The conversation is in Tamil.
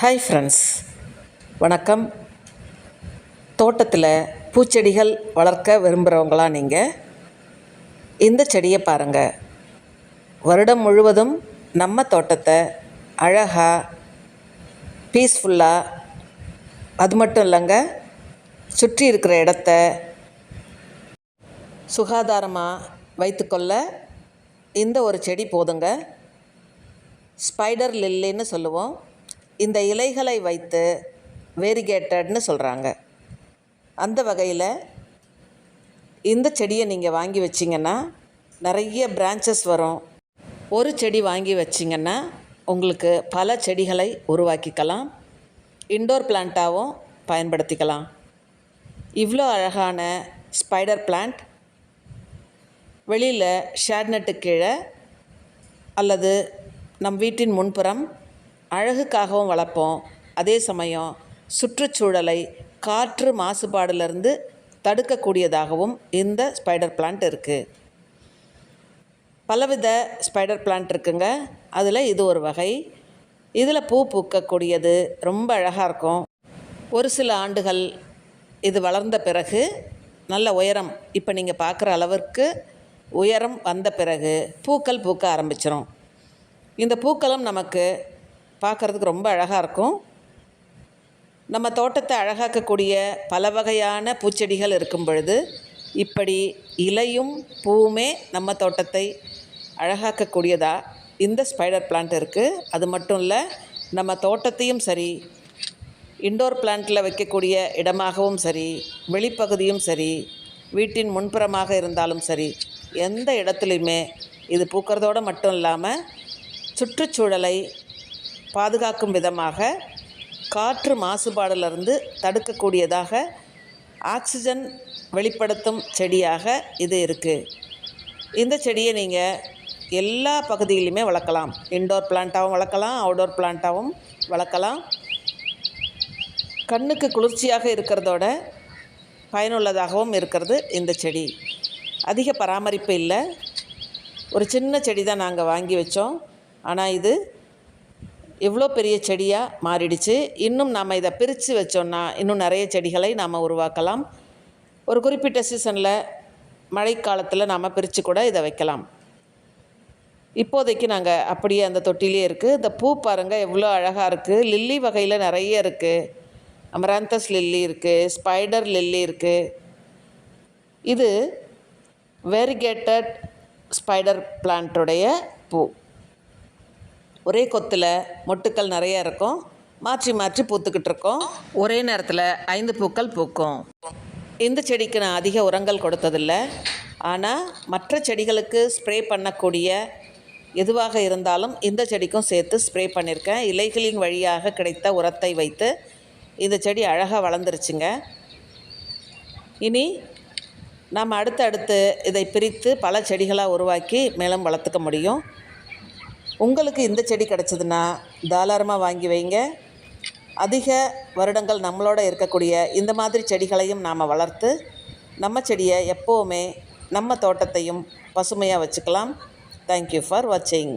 ஹாய் ஃப்ரெண்ட்ஸ் வணக்கம். தோட்டத்தில் பூச்செடிகள் வளர்க்க விரும்புகிறவங்களா நீங்கள் இந்த செடியை பாருங்கள் வருடம் முழுவதும் நம்ம தோட்டத்தை அழகாக பீஸ்ஃபுல்லாக அது மட்டும் இல்லைங்க சுற்றி இருக்கிற இடத்த சுகாதாரமாக வைத்துக்கொள்ள இந்த ஒரு செடி போதுங்க. ஸ்பைடர் லில்லின்னு சொல்லுவோம். இந்த இலைகளை வைத்து வேரிகேட்டட்னு சொல்கிறாங்க அந்த வகையில் இந்த செடியை நீங்கள் வாங்கி வச்சிங்கன்னா நிறைய பிரான்ச்சஸ் வரும். ஒரு செடி வாங்கி வச்சிங்கன்னா உங்களுக்கு பல செடிகளை உருவாக்கிக்கலாம். இன்டோர் பிளான்ட்டாகவும் பயன்படுத்திக்கலாம். இவ்வளோ அழகான ஸ்பைடர் பிளான்ட் வெளியில் ஷேட்நட்டு கீழே அல்லது நம் வீட்டின் முன்புறம் அழகுக்காகவும் வளர்ப்போம். அதே சமயம் சுற்றுச்சூழலை காற்று மாசுபாடிலிருந்து தடுக்கக்கூடியதாகவும் இந்த ஸ்பைடர் பிளான்ட் இருக்குது பலவித ஸ்பைடர் பிளான்ட் இருக்குங்க. அதில் இது ஒரு வகை. இதில் பூ பூக்கக்கூடியது ரொம்ப அழகாக இருக்கும். ஒரு சில ஆண்டுகள் இது வளர்ந்த பிறகு நல்ல உயரம் இப்போ நீங்கள் பார்க்குற அளவிற்கு உயரம் வந்த பிறகு பூக்கள் பூக்க ஆரம்பிச்சிடும் இந்த பூக்களும் நமக்கு பார்க்குறதுக்கு ரொம்ப அழகாக இருக்கும். நம்ம தோட்டத்தை அழகாக்கக்கூடிய பல வகையான பூச்செடிகள் இருக்கும் பொழுது இப்படி இலையும் பூவுமே நம்ம தோட்டத்தை அழகாக்கக்கூடியதாக இந்த ஸ்பைடர் பிளான்ட் இருக்குது அது மட்டும் இல்லை நம்ம தோட்டத்தையும் சரி இண்டோர் பிளான்ட்டில் வைக்கக்கூடிய இடமாகவும் சரி வெளிப்பகுதியும் சரி வீட்டின் முன்புறமாக இருந்தாலும் சரி எந்த இடத்துலையுமே இது பூக்கிறதோடு மட்டும் இல்லாமல் சுற்றுச்சூழலை பாதுகாக்கும் விதமாக காற்று மாசுபாடிலிருந்து தடுக்கக்கூடியதாக ஆக்சிஜன் வெளிப்படுத்தும் செடியாக இது இருக்குது இந்த செடியை நீங்கள் எல்லா பகுதியிலையுமே வளர்க்கலாம். இன்டோர் பிளான்ட்டாகவும் வளர்க்கலாம் அவுடோர் பிளான்ட்டாகவும் வளர்க்கலாம். கண்ணுக்கு குளிர்ச்சியாக இருக்கிறதோட பயனுள்ளதாகவும் இருக்கிறது இந்த செடி. அதிக பராமரிப்பு இல்லை. ஒரு சின்ன செடி தான் நாங்கள் வாங்கி வச்சோம். ஆனால் இது இவ்வளோ பெரிய செடியாக மாறிடுச்சு. இன்னும் நாம் இதை பிரித்து வச்சோன்னா இன்னும் நிறைய செடிகளை நாம் உருவாக்கலாம். ஒரு குறிப்பிட்ட சீசனில் மழைக்காலத்தில் நாம் பிரித்து கூட இதை வைக்கலாம். இப்போதைக்கு நாங்கள் அப்படியே அந்த தொட்டிலே இருக்குது இந்த பூ பாருங்கள் எவ்வளோ அழகாக இருக்குது லில்லி வகையில் நிறைய இருக்குது அமராந்தஸ் லில்லி இருக்குது ஸ்பைடர் லில்லி இருக்குது இது வேரிகேட்டட் ஸ்பைடர் பிளான்ட்டுடைய பூ. ஒரே கொத்தில் மொட்டுக்கள் நிறைய இருக்கும். மாற்றி மாற்றி பூத்துக்கிட்டு இருக்கோம். ஒரே நேரத்தில் ஐந்து பூக்கள் பூக்கும். இந்த செடிக்கு நான் அதிக உரங்கள் கொடுத்ததில்லை. ஆனால் மற்ற செடிகளுக்கு ஸ்ப்ரே பண்ணக்கூடிய எதுவாக இருந்தாலும் இந்த செடிக்கும் சேர்த்து ஸ்ப்ரே பண்ணியிருக்கேன் இலைகளின் வழியாக கிடைத்த உரத்தை வைத்து இந்த செடி அழகாக வளர்ந்துருச்சுங்க. இனி நாம் அடுத்தடுத்து இதை பிரித்து பல செடிகளாக உருவாக்கி மேலும் வளர்த்துக்க முடியும். உங்களுக்கு இந்த செடி கிடச்சதுன்னா தாராளமாக வாங்கி வைங்க. அதிக வருடங்கள் நம்மளோட இருக்கக்கூடிய இந்த மாதிரி செடிகளையும் நாம் வளர்த்து நம்ம செடியை எப்போவுமே நம்ம தோட்டத்தையும் பசுமையாக வச்சுக்கலாம். தேங்க்யூ ஃபார் வாட்சிங்